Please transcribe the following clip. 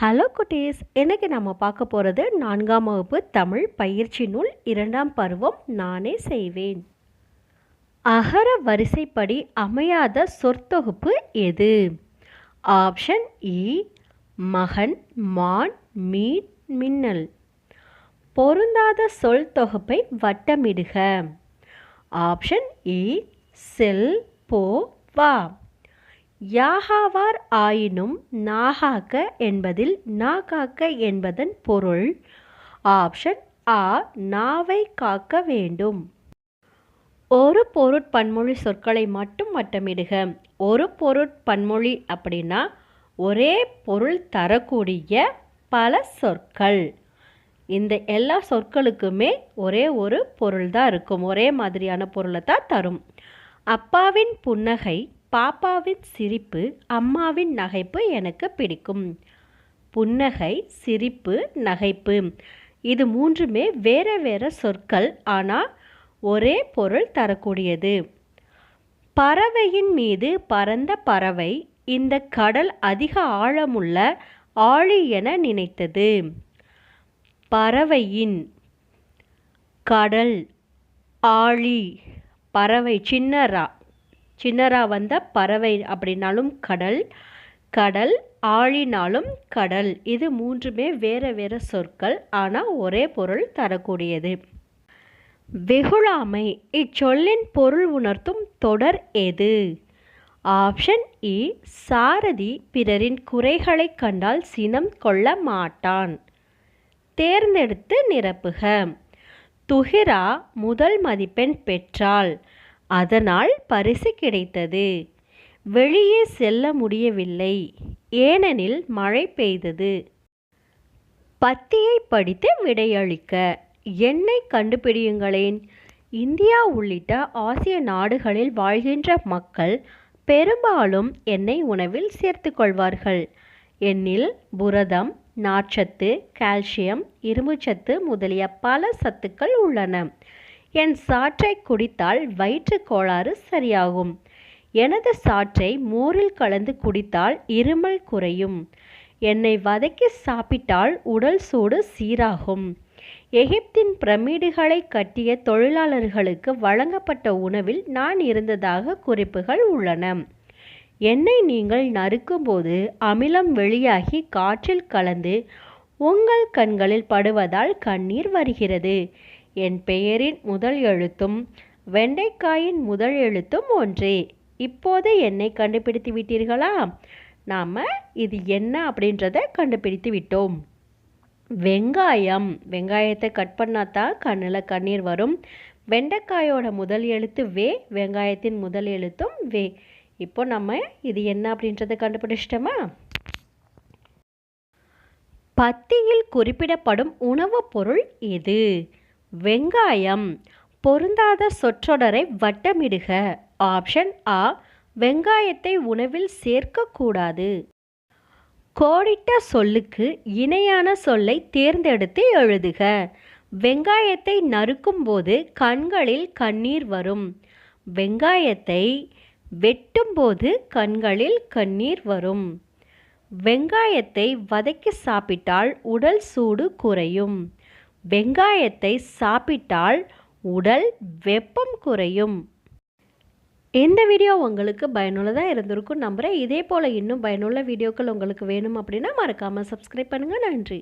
Hello குட்டீஸ் இன்னைக்கு நம்ம பார்க்க போகிறது நான்காம் வகுப்பு தமிழ் பயிற்சி நூல் இரண்டாம் பருவம் நானே செய்வேன். அகர வரிசைப்படி அமையாத சொற்தொகுப்பு எது? ஆப்ஷன் இ மகன் மான் மீன் மின்னல். பொருந்தாத சொல் தொகுப்பை வட்டமிடுக. ஆப்ஷன் இ செல் போ வா. யாகாவார் ஆயினும் நாகாக்க என்பதில் நாகாக்க என்பதன் பொருள் ஆப்ஷன் ஆ நாவை காக்க வேண்டும். ஒரு பொருட்பன்மொழி சொற்களை மட்டும் வட்டமிடுக. ஒரு பொருட்பன்மொழி அப்படின்னா ஒரே பொருள் தரக்கூடிய பல சொற்கள். இந்த எல்லா சொற்களுக்குமே ஒரே ஒரு பொருள் தான் இருக்கும். ஒரே மாதிரியான பொருளை தான் தரும். அப்பாவின் புன்னகை பாப்பாவின் சிரிப்பு அம்மாவின் நகைப்பு எனக்கு பிடிக்கும். புன்னகை சிரிப்பு நகைப்பு. இது மூன்றுமே வேற வேற சொற்கள் ஆனால் ஒரே பொருள் தரக்கூடியது. பறவையின் மீது பறந்த பறவை இந்த கடல் அதிக ஆழமுள்ள ஆழி என நினைத்தது. பறவையின் கடல் ஆழி பறவை சின்னரா சின்னரா வந்த பறவை அப்படின்னாலும் கடல் கடல் ஆழினாலும் கடல். இது மூன்றுமே வேறு வேறு சொற்கள் ஆனால் ஒரே பொருள் தரக்கூடியது. வெகுழாமை இச்சொல்லின் பொருள் உணர்த்தும் தொடர் எது? ஆப்ஷன் இ சாரதி பிறரின் குறைகளை கண்டால் சினம் கொள்ள மாட்டான். தேர்ந்தெடுத்து நிரப்புக. துஹிரா முதல் மதிப்பெண் பெற்றால் அதனால் பரிசு கிடைத்தது. வெளியே செல்ல முடியவில்லை. ஏனெனில் மழை பெய்தது. பத்தியை படித்து விடையளிக்க என்னை கண்டுபிடியுங்களேன். இந்தியா உள்ளிட்ட ஆசிய நாடுகளில் வாழ்கின்ற மக்கள் பெரும்பாலும் எண்ணெய் உணவில் சேர்த்து கொள்வார்கள். எண்ணில் புரதம் நார்ச்சத்து கால்சியம் இரும்புச்சத்து முதலிய பல சத்துக்கள் உள்ளன. என் சாற்றை குடித்தால் வயிற்று கோளாறு சரியாகும். எனது சாற்றை மோரில் கலந்து குடித்தால் இருமல் குறையும். என்னை வதக்கி சாப்பிட்டால் உடல் சூடு சீராகும். எகிப்தின் பிரமிடுகளை கட்டிய தொழிலாளர்களுக்கு வழங்கப்பட்ட உணவில் நான் இருந்ததாக குறிப்புகள் உள்ளன. என்னை நீங்கள் நறுக்கும்போது அமிலம் வெளியாகி காற்றில் கலந்து உங்கள் கண்களில் படுவதால் கண்ணீர் வருகிறது. என் பெயரின் முதல் எழுத்தும் வெண்டைக்காயின் முதல் எழுத்தும் ஒன்றே. இப்போது என்னை கண்டுபிடித்து விட்டீர்களா? நாம் இது என்ன அப்படின்றத கண்டுபிடித்து விட்டோம். வெங்காயம். வெங்காயத்தை கட் பண்ணால் தான் கண்ணில் கண்ணீர் வரும். வெண்டைக்காயோட முதல் எழுத்து வே வெங்காயத்தின் முதல் எழுத்தும் வே. இப்போ நம்ம இது என்ன அப்படின்றத கண்டுபிடிச்சிட்டோமா? பத்தியில் குறிப்பிடப்படும் உணவுப் பொருள் எது? வெங்காயம் பொருந்தாத சொற்றொடரை வட்டமிடுக. ஆப்ஷன் ஆ வெங்காயத்தை உணவில் சேர்க்கக்கூடாது. கோடிட்ட சொல்லுக்கு இணையான சொல்லை தேர்ந்தெடுத்து எழுதுக. வெங்காயத்தை நறுக்கும்போது கண்களில் கண்ணீர் வரும். வெங்காயத்தை வெட்டும்போது கண்களில் கண்ணீர் வரும். வெங்காயத்தை வதக்கி சாப்பிட்டால் உடல் சூடு குறையும். வெங்காயத்தை சாப்பிட்டால் உடல் வெப்பம் குறையும். இந்த வீடியோ உங்களுக்கு பயனுள்ளதாக இருந்திருக்கும் நம்புகிறேன் இதே போல் இன்னும் பயனுள்ள வீடியோக்கள் உங்களுக்கு வேணும் அப்படின்னா மறக்காமல் சப்ஸ்கிரைப் பண்ணுங்கள் நன்றி.